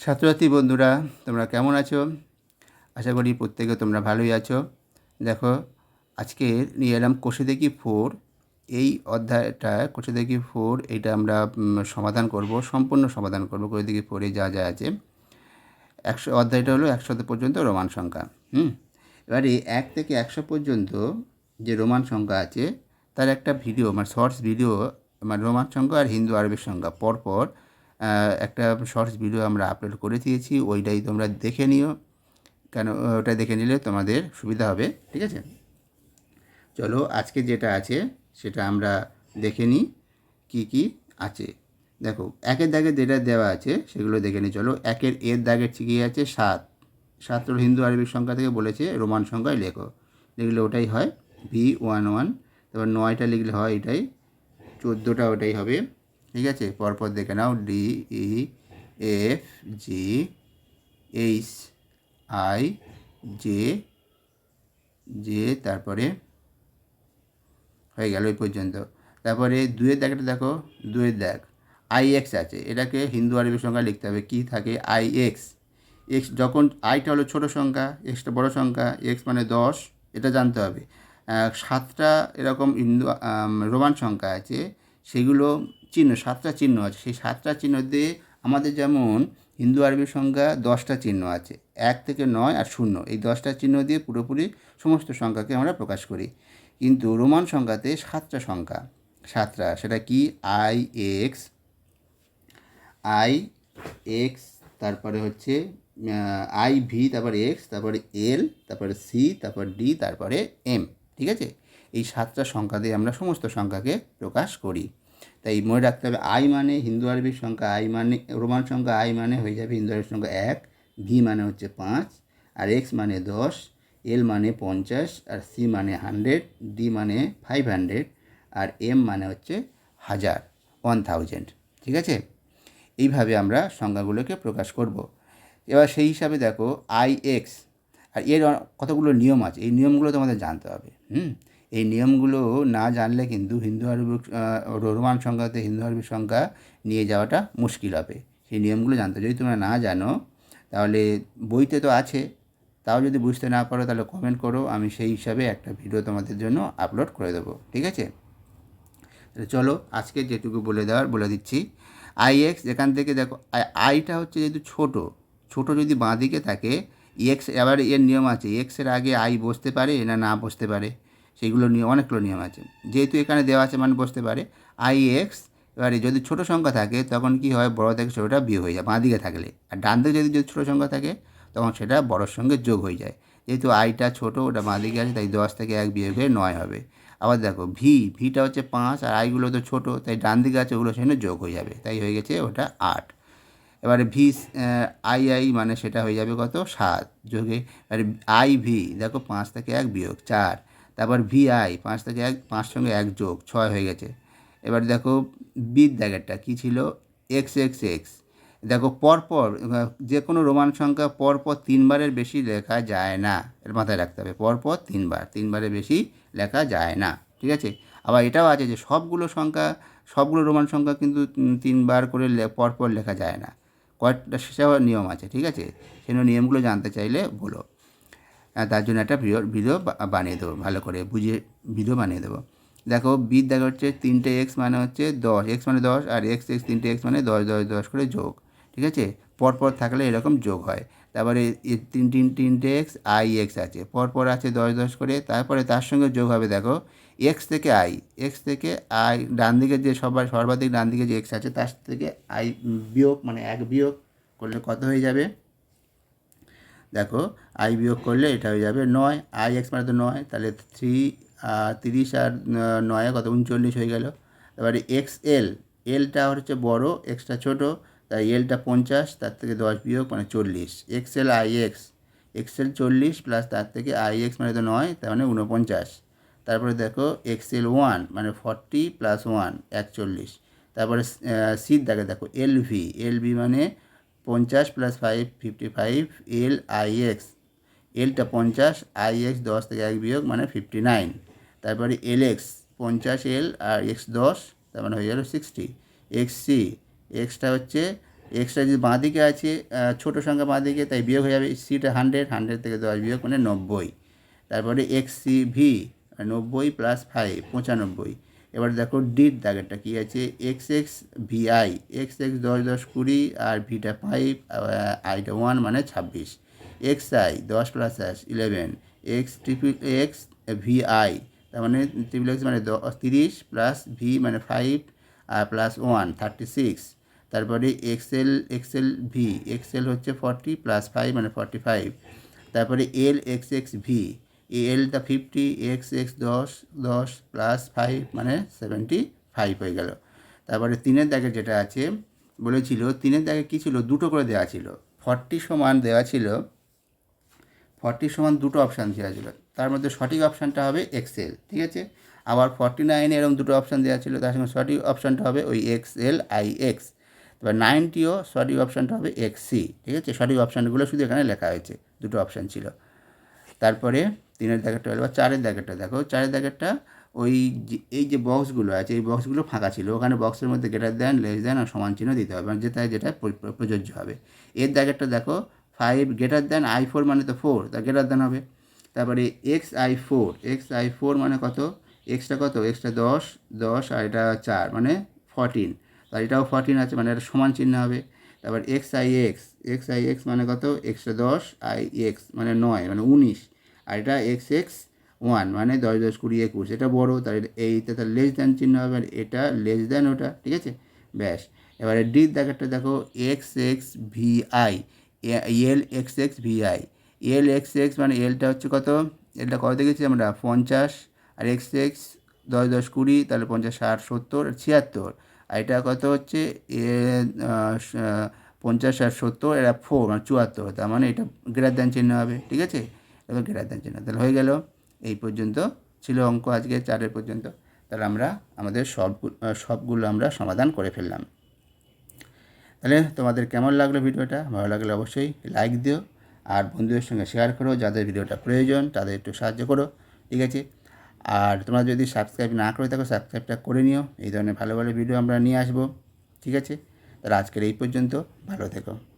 ছাত্রছাত্রী বন্ধুরা, তোমরা কেমন আছো? আশা করি প্রত্যেকে তোমরা ভালোই আছো। দেখো, আজকে নিয়ে এলাম কোষে দেখি ফোর। এই অধ্যায়টা কোষে দেখি ফোর এইটা আমরা সমাধান করব, সম্পূর্ণ সমাধান করব দেখি ফোরে যা যা আছে। একশো, অধ্যায়টা হলো একশো পর্যন্ত রোমান সংখ্যা, হুম? এবারে এক থেকে একশো পর্যন্ত যে রোমান সংখ্যা আছে, তার একটা ভিডিও মানে শর্টস ভিডিও মানে রোমান সংখ্যা আর হিন্দু আরবের সংখ্যা। পরপর একটা শর্টস ভিডিও আমরা আপলোড করে দিয়েছি, ওইটাই তোমরা দেখে নিও। কেন, ওটা দেখে নিলে তোমাদের সুবিধা হবে, ঠিক আছে? চলো, আজকে যেটা আছে, সেটা আমরা দেখে নিই, কী কী আছে। দেখো, একের দাগে যেটা দেওয়া আছে, সেগুলো দেখে নিই, চলো। একের, এর দাগের কী আছে? সাত। সাত হিন্দু আরবিক সংখ্যা থেকে বলেছে, রোমান সংখ্যায় লেখো। লিখলে ওটাই হয় ভি ওয়ান ওয়ান তারপর নয়টা লিখলে হয় এটাই, চোদ্দোটা ওটাই হবে। ঠিক আছে? পরপর দেখে নাও D E F G H I J J তারপরে হয়ে গেল ওই পর্যন্ত। তারপরে দুয়ের দাগটা দেখো, দুয়ের দাগ। আই এক্স আছে, এটাকে হিন্দু আরবি সংখ্যা লিখতে হবে। কী থাকে? আই এক্স এক্স যখন আইটা হলো ছোটো সংখ্যা এক্সটা বড় সংখ্যা এক্স মানে দশ, এটা জানতে হবে। সাতটা এরকম হিন্দু রোমান সংখ্যা আছে সেগুলো চিহ্ন, সাতটা চিহ্ন আছে। সেই সাতটা চিহ্ন দিয়ে আমাদের যেমন হিন্দু আরবি সংখ্যা দশটা চিহ্ন আছে, এক থেকে নয় আর শূন্য। এই দশটা চিহ্ন দিয়ে পুরোপুরি সমস্ত সংখ্যাকে আমরা প্রকাশ করি। কিন্তু রোমান সংখ্যাতে সাতটা সংখ্যা, সাতটা, সেটা কি? আই এক্স আই এক্স, তারপরে হচ্ছে, আই ভি, তারপরে এক্স, তারপরে এল, তারপরে সি, তারপর ডি, তারপরে এম, ঠিক আছে? এই সাতটা সংখ্যা দিয়ে আমরা সমস্ত সংখ্যাকে প্রকাশ করি। তাই মনে রাখতে হবে, আই মানে হিন্দু আরবির সংখ্যা, আই মানে রোমান সংখ্যা, আই মানে হয়ে যাবে হিন্দু আরবির সংখ্যা এক, ভি মানে হচ্ছে পাঁচ, আর এক্স মানে দশ, এল মানে পঞ্চাশ, আর সি মানে হান্ড্রেড, ডি মানে ফাইভ হান্ড্রেড, আর এম মানে হচ্ছে হাজার, ওয়ান থাউজেন্ড। ঠিক আছে? এইভাবে আমরা সংখ্যাগুলোকে প্রকাশ করব। এবার সেই হিসাবে দেখো, আই এক্স, আর এর কতগুলো নিয়ম আছে? এই নিয়মগুলো তোমাদের জানতে হবে। হুম? এই নিয়মগুলো না জানলে কিন্তু হিন্দু আরবি আহ, রোমান সংখ্যাতে হিন্দু আরবি সংখ্যা নিয়ে যাওয়াটা মুশকিল হবে। সেই নিয়মগুলো জানতে যদি তোমরা না জানো তাহলে বইতে তো আছে। তাও যদি বুঝতে না পারো তাহলে কমেন্ট করো। আমি সেই হিসাবে একটা ভিডিও তোমাদের জন্য আপলোড করে দেবো। ঠিক আছে? তাহলে চলো আজকে যেটুকু বলে দেওয়ার বলে দিচ্ছি। আই এক্স এখান থেকে দেখো আই- আইটা হচ্ছে যেহেতু ছোট ছোট যদি বাঁ দিকে থাকে এক্স এবার এর নিয়ম আছে। এক্সের আগে আই বসতে পারে না না বসতে পারে। সেইগুলো নিয়ে অনেকগুলো নিয়ম আছে। যেহেতু এখানে দেওয়া আছে মানে বসতে পারে। আই এক্স এবারে যদি ছোটো সংখ্যা থাকে, তখন কি হয়? বড় থেকে ছোটোটা বিয়োগ হয়ে যায়, বাঁ দিকে থাকলে। আর ডান দিকে যদি যদি ছোটো সংখ্যা থাকে, তখন সেটা বড়োর সঙ্গে যোগ হয়ে যায়। যেহেতু আইটা ছোটো, ওটা বাঁ দিকে আছে, তাই দশ থেকে এক বিয়োগ হয়ে নয় হবে। আবার দেখো ভি ভিটা হচ্ছে পাঁচ, আর আইগুলো তো ছোটো, তাই ডান দিকে আছে ওগুলো সেখানে যোগ হয়ে যাবে। তাই হয়ে গেছে ওটা আট। এবারে ভি আই আই মানে সেটা হয়ে যাবে কত? সাত। যোগে, এবারে আই ভি দেখো পাঁচ থেকে এক বিয়োগ, চার। তারপর ভি আই পাঁচ থেকে এক পাঁচ সঙ্গে এক যোগ, ছয় হয়ে গেছে। এবার দেখো বিদ দাগেরটা কী ছিল? এক্স এক্স এক্স দেখো পরপর যে কোনো রোমান সংখ্যা পরপর তিনবারের বেশি লেখা যায় না। এর মাথায় রাখতে হবে, পরপর তিনবার, তিনবারের বেশি লেখা যায় না, ঠিক আছে? আবার এটাও আছে যে সবগুলো সংখ্যা, সবগুলো রোমান সংখ্যা কিন্তু তিনবার করে পরপর লেখা যায় না। কয়েকটা সেসব নিয়ম আছে, ঠিক আছে? সেই নিয়মগুলো জানতে চাইলে বলো। তার জন্য একটা ভিডিও ভিডিও বানিয়ে দেবো, ভালো করে বুঝিয়ে ভিডিও বানিয়ে দেবো। দেখো বিদ দেখা হচ্ছে তিনটে এক্স মানে হচ্ছে দশ, এক্স মানে দশ আর এক্স এক্স তিনটে এক্স মানে দশ দশ দশ করে যোগ, ঠিক আছে? পরপর থাকলে এরকম যোগ হয়। তারপরে তিন তিন, তিনটে এক্স, আই এক্স আছে। পরপর আছে দশ দশ করে, তারপরে তার সঙ্গে যোগ হবে, দেখো, এক্স থেকে আই, এক্স থেকে আই, ডান দিকে যে সবার, সর্বাধিক ডান দিকে যে এক্স আছে, তার থেকে আই বিয়োগ মানে এক বিয়োগ করলে কত হয়ে যাবে? দেখো আই বিয়োগ করলে এটা হয়ে যাবে নয়। আই এক্স মানে তো নয়, তাহলে থ্রি তিরিশ আর নয় কত? উনচল্লিশ হয়ে গেল। এবারে এক্স এল এলটা হচ্ছে বড় এক্সটা ছোট, তাই এলটা পঞ্চাশ, তার থেকে দশ বিয়োগ মানে চল্লিশ। X L I X X L চল্লিশ প্লাস তার থেকে আই এক্স মানে তো নয়, তার মানে উনপঞ্চাশ। তারপরে দেখো এক্সেল ওয়ান মানে ফর্টি প্লাস ওয়ান একচল্লিশ। তারপরে সিট দেখে দেখো এল ভি এল ভি মানে পঞ্চাশ plus five fifty five L I X এলটা পঞ্চাশ আই এক্স দশ থেকে এক বিয়োগ মানে ফিফটি নাইন তারপরে এল এক্স পঞ্চাশ এল আর এক্স দশ, তার মানে হয়ে গেল সিক্সটি এক্স সি এক্সটা হচ্ছে এক্সট্রা যদি বাঁ দিকে আছে ছোটো সংখ্যা বাঁ দিকে, তাই বিয়োগ হয়ে যাবে সিটা হান্ড্রেড হান্ড্রেড থেকে দশ বিয়োগ মানে নব্বই। তারপরে এক্স সি ভি নব্বই প্লাস ফাইভ পঁচানব্বই। এবার দেখো ডির দাগেরটা কী আছে? X X V I X X দশ দশ কুড়ি আর ভিটা ফাইভ আইটা ওয়ান মানে ছাব্বিশ। এক্স আই দশ plus S eleven X triple X V I তার মানে ট্রিপল এক্স মানে তিরিশ প্লাস ভি মানে ফাইভ আর প্লাস ওয়ান থার্টি সিক্স তারপরে X L X L V X L হচ্ছে ফর্টি প্লাস ফাইভ মানে ফর্টি ফাইভ তারপরে এল এক্স এক্স ভি এলটা ফিফটি এক্স এক্স দশ দশ প্লাস ফাইভ মানে সেভেন্টি ফাইভ হয়ে গেল। তারপরে তিনের দাগে যেটা আছে, বলেছিল তিনের দাগে কী ছিল? দুটো করে দেওয়া ছিল। ফর্টি সমান দেওয়া ছিল ফর্টি সমান দুটো অপশান দেওয়া ছিল। তার মধ্যে সঠিক অপশানটা হবে এক্সেল ঠিক আছে? আবার ফর্টি নাইনে এরকম দুটো অপশান দেওয়া ছিল, তার সঙ্গে সঠিক অপশানটা হবে ওই এক্স এল আই এক্স এবার নাইনটিও সঠিক অপশানটা হবে এক্স সি ঠিক আছে? সঠিক অপশানগুলো শুধু এখানে লেখা হয়েছে, দুটো অপশান ছিল। তারপরে তিনের দাগেরটা বা চারের দাগেরটা, দেখো চারের দাগেরটা ওই এই যে বক্সগুলো আছে, এই বক্সগুলো ফাঁকা ছিল। ওখানে বক্সের মধ্যে গ্রেটার দেন লেস দেন আর সমান চিহ্ন দিতে হবে। মানে যেটা যেটা প্র- প্র- প্রযোজ্য হবে। এর দাগেরটা দেখো five greater than I four মানে তো ফোর তা গ্রেটার দেন হবে। তারপরে X I four X I four মানে কত? এক্সটা কত? এক্সটা দশ দশ আর এটা চার মানে ফরটিন আর এটাও ফরটিন আছে মানে এটা সমান চিহ্ন হবে। তারপর X I X X I X মানে কত? এক্সটা দশ আই এক্স মানে নয় মানে উনিশ। আর এটা এক্স এক্স ওয়ান মানে দশ দশ কুড়ি একুশ। এটা বড়ো তার এইটা তার লেস দ্যান চিহ্ন হবে আর এটা লেস দ্যান ওটা, ঠিক আছে? ব্যাস। এবারে ডির দেখাটা দেখো X X V I L X X V I L X X মানে এলটা হচ্ছে কত? এলটা কত দেখেছি আমরা? পঞ্চাশ। আর এক্স এক্স দশ দশ কুড়ি, তাহলে পঞ্চাশ, ষাট, সত্তর আর ছিয়াত্তর। আর এটা কত হচ্ছে? এ পঞ্চাশ, ষাট, সত্তর এটা ফোর মানে চুয়াত্তর। তার মানে এটা গ্রেটার দ্যান চিহ্ন হবে, ঠিক আছে? এবার গ্রেটার দ্যান চিহ্ন। তাহলে হয়ে গেল এই পর্যন্ত। ছিল অঙ্ক আজকে চারের পর্যন্ত। তাহলে আমরা আমাদের সব সবগুলো আমরা সমাধান করে ফেললাম। তাহলে তোমাদের কেমন লাগল ভিডিওটা? ভালো লাগলে অবশ্যই লাইক দিও আর বন্ধুদের সঙ্গে শেয়ার করো যাদের ভিডিওটা প্রয়োজন, তাদের একটু সাহায্য করো। ঠিক আছে? আর তোমরা যদি সাবস্ক্রাইব না করে থাকো, সাবস্ক্রাইবটা করে নিও। এই ধরনের ভালো ভালো ভিডিও আমরা নিয়ে আসব। ঠিক আছে? তাহলে আজকের এই পর্যন্ত। ভালো থেকো।